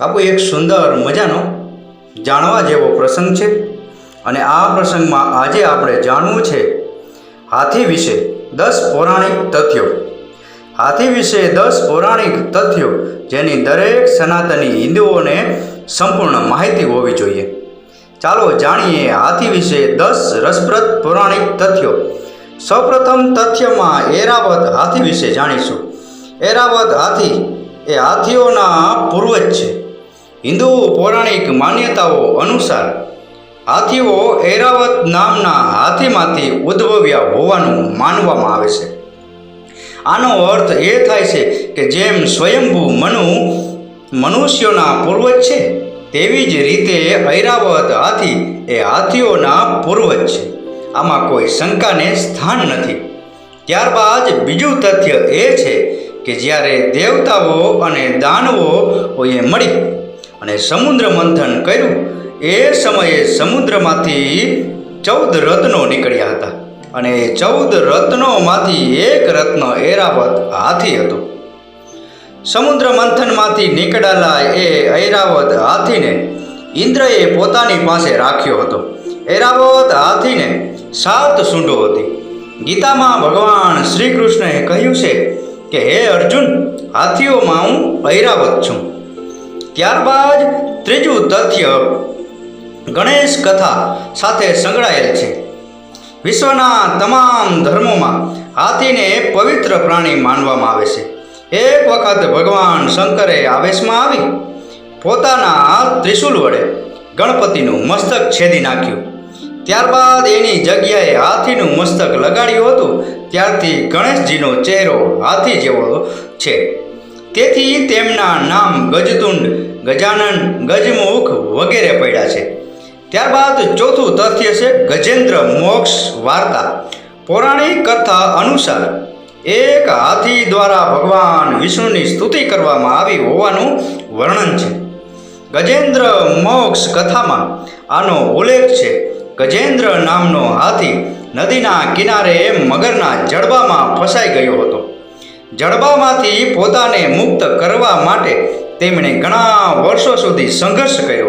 બાપુ, એક સુંદર મજાનો જાણવા જેવો પ્રસંગ છે અને આ પ્રસંગમાં આજે આપણે જાણવું છે હાથી વિશે દસ પૌરાણિક તથ્યો. હાથી વિશે દસ પૌરાણિક તથ્યો જેની દરેક સનાતની હિન્દુઓને સંપૂર્ણ માહિતી હોવી જોઈએ. ચાલો જાણીએ હાથી વિશે દસ રસપ્રદ પૌરાણિક તથ્યો. સૌપ્રથમ તથ્યમાં એરાવત હાથી વિશે જાણીશું. એરાવત હાથી એ હાથીઓના પૂર્વજ છે. હિન્દુ પૌરાણિક માન્યતાઓ અનુસાર, હાથીઓ એરાવત નામના હાથીમાંથી ઉદ્ભવ્યા હોવાનું માનવામાં આવે છે. આનો અર્થ એ થાય છે કે જેમ સ્વયંભૂ મનુ, મનુષ્યોના પૂર્વજ છે, તેવી જ રીતે ઐરાવત હાથી એ હાથીઓના પૂર્વજ છે. આમાં કોઈ શંકાને સ્થાન નથી. ત્યારબાદ બીજું તથ્ય એ છે કે જ્યારે દેવતાઓ અને દાનવો એ મળી અને સમુદ્ર મંથન કર્યું. એ સમયે સમુદ્રમાંથી ચૌદ રત્નો નીકળ્યા હતા. અને એ ચૌદ રત્નોમાંથી એક રત્ન એરાવત હાથી હતો. સમુદ્ર મંથનમાંથી નીકળેલા એ ઐરાવત હાથીને ઇન્દ્રએ પોતાની પાસે રાખ્યો હતો. એરાવત હાથીને સાત સૂંઢો હતી. ગીતામાં ભગવાન શ્રી કૃષ્ણએ કહ્યું છે કે, હે અર્જુન, હાથીઓમાં હું ઐરાવત છું. ત્યારબાદ ત્રીજું તથ્ય ગણેશ કથા સાથે સંકળાયેલ છે. વિશ્વના તમામ ધર્મોમાં હાથીને પવિત્ર પ્રાણી માનવામાં આવે છે. એક વખત ભગવાન શંકરે આવેશમાં આવી, પોતાના ત્રિશુલ વડે ગણપતિનું મસ્તક છેદી નાખ્યું. ત્યારબાદ એની જગ્યાએ હાથીનું મસ્તક લગાડ્યું હતું. ત્યારથી ગણેશજીનો ચહેરો હાથી જેવો છે. તેથી તેમના નામ ગજતુંડ ગજાનન ગજમુખ વગેરે પડ્યા છે. ત્યારબાદ ચોથું તથ્ય છે ગજેન્દ્ર મોક્ષ વાર્તા. પૌરાણિક કથા અનુસાર એક હાથી દ્વારા ભગવાન વિષ્ણુની સ્તુતિ કરવામાં આવી હોવાનું વર્ણન છે. ગજેન્દ્ર મોક્ષ કથામાં આનો ઉલ્લેખ છે. ગજેન્દ્ર નામનો હાથી નદીના કિનારે મગરના જડબામાં ફસાઈ ગયો હતો. જડબામાંથી પોતાને મુક્ત કરવા માટે તેમણે ઘણા વર્ષો સુધી સંઘર્ષ કર્યો.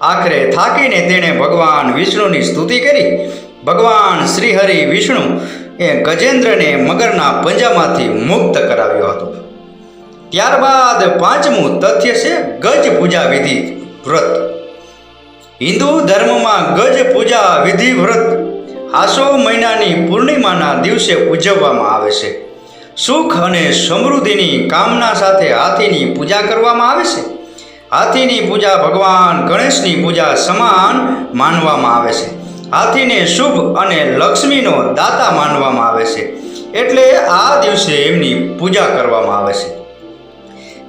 આખરે થાકીને તેણે ભગવાન વિષ્ણુની સ્તુતિ કરી. ભગવાન શ્રીહરિ વિષ્ણુ એ ગજેન્દ્રને મગરના પંજામાંથી મુક્ત કરાવ્યો હતો. ત્યારબાદ પાંચમું તથ્ય છે ગજ પૂજા વિધિ વ્રત. હિન્દુ ધર્મમાં ગજ પૂજા વિધિ વ્રત આસો મહિનાની પૂર્ણિમાના દિવસે ઉજવવામાં આવે છે. સુખ અને સમૃદ્ધિની કામના સાથે હાથીની પૂજા કરવામાં આવે છે. હાથીની પૂજા ભગવાન ગણેશની પૂજા સમાન માનવામાં આવે છે. હાથીને શુભ અને લક્ષ્મીનો દાતા માનવામાં આવે છે. એટલે આ દિવસે એમની પૂજા કરવામાં આવે છે.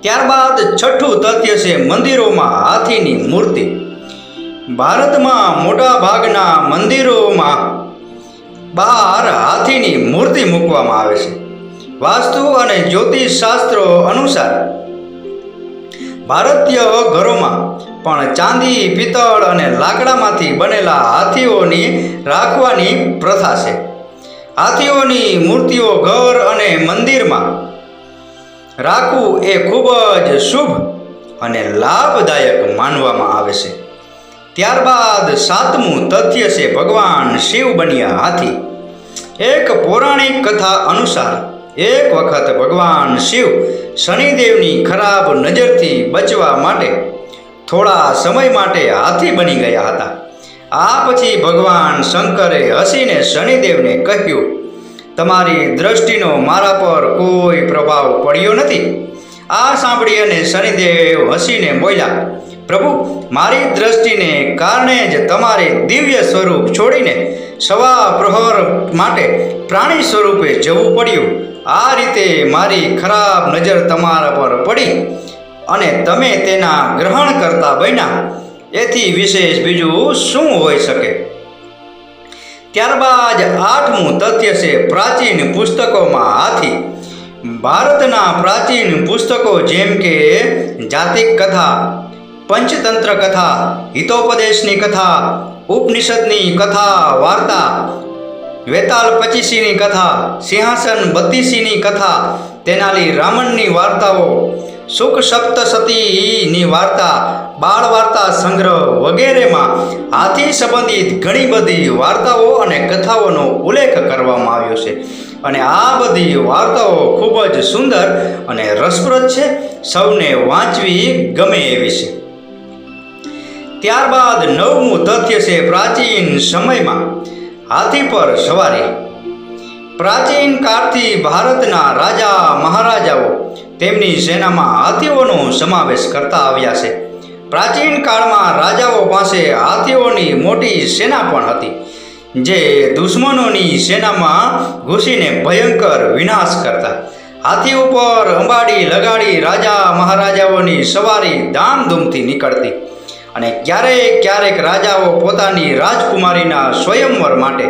ત્યારબાદ છઠ્ઠું તથ્ય છે મંદિરોમાં હાથીની મૂર્તિ. ભારતમાં મોટા ભાગના મંદિરોમાં બહાર હાથીની મૂર્તિ મૂકવામાં આવે છે. વાસ્તુ અને જ્યોતિષ શાસ્ત્રો અનુસાર ભારતીય ઘરોમાં પણ ચાંદી, પિત્તળ અને લાકડામાંથી બનેલા હાથીઓની રાખવાની પ્રથા છે. હાથીઓની મૂર્તિઓ ઘર અને મંદિરમાં રાખવું એ ખૂબ જ શુભ અને લાભદાયક માનવામાં આવે છે. ત્યારબાદ સાતમું તથ્ય છે ભગવાન શિવ બન્યા હાથી. એક પૌરાણિક કથા અનુસાર એક વખત ભગવાન શિવ શનિદેવની ખરાબ નજરથી બચવા માટે થોડા સમય માટે હાથી બની ગયા હતા. આ પછી ભગવાન શંકરે હસીને શનિદેવને કહ્યું, તમારી દ્રષ્ટિનો મારા પર કોઈ પ્રભાવ પડ્યો નથી. આ સાંભળી અને શનિદેવ હસીને બોલ્યા, પ્રભુ, મારી દ્રષ્ટિને કારણે જ તમારે દિવ્ય સ્વરૂપ છોડીને સવા પ્રહર માટે પ્રાણી સ્વરૂપે જવું પડ્યું. આ રીતે મારી ખરાબ નજર તમારા પર પડી અને તમે તેના ગ્રહણ કરતા બન્યા. એથી વિશેષ બીજું શું હોઈ શકે? ત્યારબાદ આઠમું તથ્ય છે પ્રાચીન પુસ્તકોમાં હાથી. ભારતના પ્રાચીન પુસ્તકો જેમ કે જાતિક કથા, પંચતંત્ર કથા, હિતોપદેશની કથા, ઉપનિષદની કથા, વાર્તા વેતાલ પચીસીની કથા, સિંહાસન બત્તીસીની કથા, તેનાલી રામણની વાર્તાઓ, સુખ સપ્તસતીની વાર્તા, બાળ વાર્તા સંગ્રહ વગેરેમાં હાથી સંબંધિત ઘણી બધી વાર્તાઓ અને કથાઓનો ઉલ્લેખ કરવામાં આવ્યો છે. અને આ બધી વાર્તાઓ ખૂબ જ સુંદર અને રસપ્રદ છે. સૌને વાંચવી ગમે એવી છે. ત્યારબાદ નવમું તથ્ય છે પ્રાચીન સમયમાં હાથી પર સવારી. પ્રાચીન કાળથી ભારતના રાજા મહારાજાઓ તેમની સેનામાં હાથીઓનો સમાવેશ કરતા આવ્યા છે. પ્રાચીન કાળમાં રાજાઓ પાસે હાથીઓની મોટી સેના પણ હતી, જે દુશ્મનોની સેનામાં ઘૂસીને ભયંકર વિનાશ કરતા. હાથી ઉપર અંબાડી લગાડી રાજા મહારાજાઓની સવારી ધામધૂમથી નીકળતી. અને ક્યારેક ક્યારેક રાજાઓ પોતાની રાજકુમારીના સ્વયંવર માટે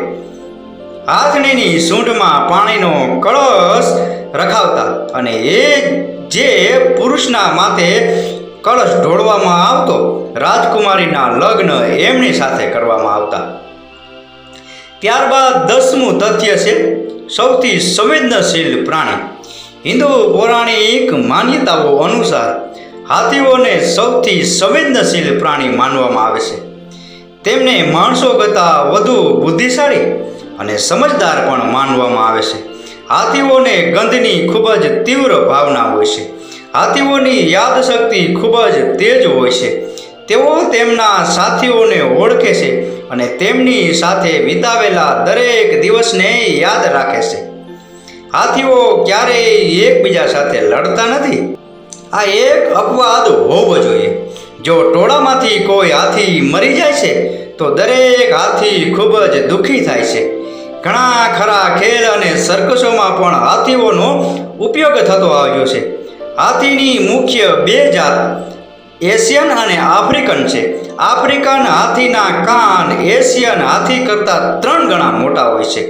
હાથણીની સૂંઢમાં પાણીનો કળશ રખાવતા અને એ જે પુરુષના માથે કળશ ઢોળવામાં આવતો રાજકુમારીના લગ્ન એમની સાથે કરવામાં આવતા. ત્યારબાદ દસમું તથ્ય છે, સૌથી સંવેદનશીલ પ્રાણી. હિન્દુ પૌરાણિક માન્યતાઓ અનુસાર હાથીઓને સૌથી સંવેદનશીલ પ્રાણી માનવામાં આવે છે. તેમને માણસો કરતાં વધુ બુદ્ધિશાળી અને સમજદાર પણ માનવામાં આવે છે. હાથીઓને ગંધની ખૂબ જ તીવ્ર ભાવના હોય છે. હાથીઓની યાદશક્તિ ખૂબ જ તેજ હોય છે. તેઓ તેમના સાથીઓને ઓળખે છે અને તેમની સાથે વિતાવેલા દરેક દિવસને યાદ રાખે છે. હાથીઓ ક્યારેય એકબીજા સાથે લડતા નથી. આ એક અપવાદ હોવો જોઈએ. જો ટોળામાંથી કોઈ હાથી મરી જાય છે, તો દરેક હાથી ખૂબ જ દુઃખી થાય છે. ઘણા ખરા ખેલ અને સર્કસોમાં પણ હાથીઓનો ઉપયોગ થતો આવ્યો છે. હાથીની મુખ્ય બે જાત, એશિયન અને આફ્રિકન છે. આફ્રિકન હાથીના કાન એશિયન હાથી કરતાં ત્રણ ગણા મોટા હોય છે.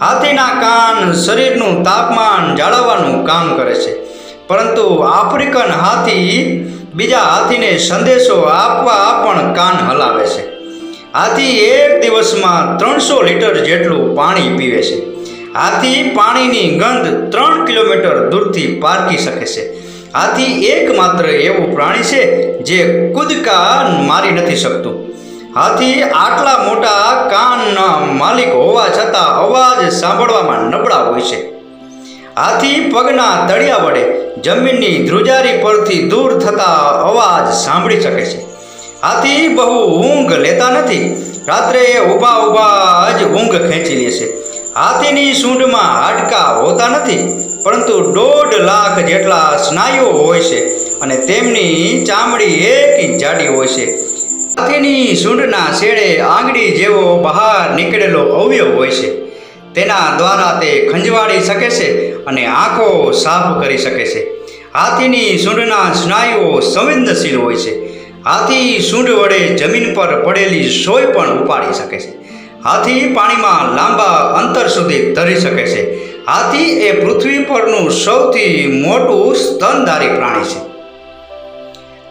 હાથીના કાન શરીરનું તાપમાન જાળવવાનું કામ કરે છે. પરંતુ આફ્રિકન હાથી બીજા હાથીને સંદેશો આપવા પણ કાન હલાવે છે. હાથી એક દિવસમાં ત્રણસો લીટર જેટલું પાણી પીવે છે. હાથી પાણીની ગંધ ત્રણ કિલોમીટર દૂરથી પારખી શકે છે. હાથી એકમાત્ર એવું પ્રાણી છે જે કૂદકા મારી નથી શકતું. હાથી આટલા મોટા કાનના માલિક હોવા છતાં અવાજ સાંભળવામાં નબળા હોય છે. હાથી પગના તળિયા વડે જમીનની ધ્રુજારી પરથી દૂર થતા અવાજ સાંભળી શકે છે. હાથી બહુ ઊંઘ લેતા નથી. રાત્રે ઊભા ઊભા જ ઊંઘ ખેંચી લે છે. હાથીની સૂંઢમાં હાડકાં હોતા નથી, પરંતુ દોઢ લાખ જેટલા સ્નાયુઓ હોય છે અને તેમની ચામડી એક ઇંચ જાડી હોય છે. હાથીની સૂંઢના શેડે આંગળી જેવો બહાર નીકળેલો અવયવ હોય છે. તેના દ્વારા તે ખંજવાળી શકે છે અને આંખો સાફ કરી શકે છે. હાથીની સૂંઢના સ્નાયુઓ સંવેદનશીલ હોય છે. હાથી સૂંઢ વડે જમીન પર પડેલી સોય પણ ઉપાડી શકે છે. હાથી પાણીમાં લાંબા અંતર સુધી તરી શકે છે. હાથી એ પૃથ્વી પરનું સૌથી મોટું સ્તનધારી પ્રાણી છે.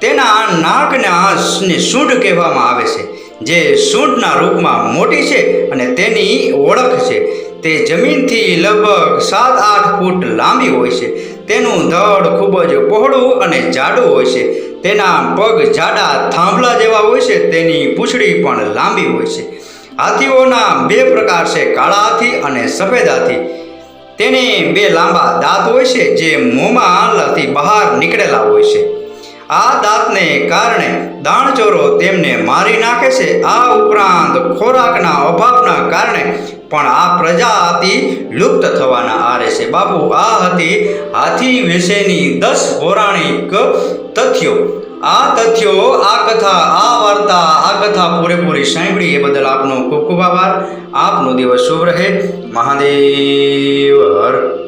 તેના નાકના સૂંઢ કહેવામાં આવે છે, જે સૂંઢના રૂપમાં મોટી છે અને તેની ઓળખ છે. તે જમીનથી લગભગ સાત આઠ ફૂટ લાંબી હોય છે. તેનું ધડ ખૂબ જ પહોળું અને જાડું હોય છે. તેના પગ જાડા થાંભલા જેવા હોય છે. તેની પૂંછડી પણ લાંબી હોય છે. હાથીઓના બે પ્રકાર છે, કાળા હાથી અને સફેદ હાથી. તેને બે લાંબા દાંત હોય છે, જે મોંમાંથી બહાર નીકળેલા હોય છે. આ દાંતને કારણે દાણચોરો તેમને મારી નાખે છે. આ ઉપરાંત ખોરાકના અભાવના કારણે પણ આ પ્રજા હતી લુપ્ત થવાના આરે છે. બાપુ, આ હતી હાથી વિશેની દસ પૌરાણિક તથ્યો. આ તથ્યો, આ કથા, આ વાર્તા, આ કથા પૂરેપૂરી સાંભળી એ બદલ આપનો ખૂબ ખૂબ આભાર. આપનો દિવસ શુભ રહે. મહાદેવ હર.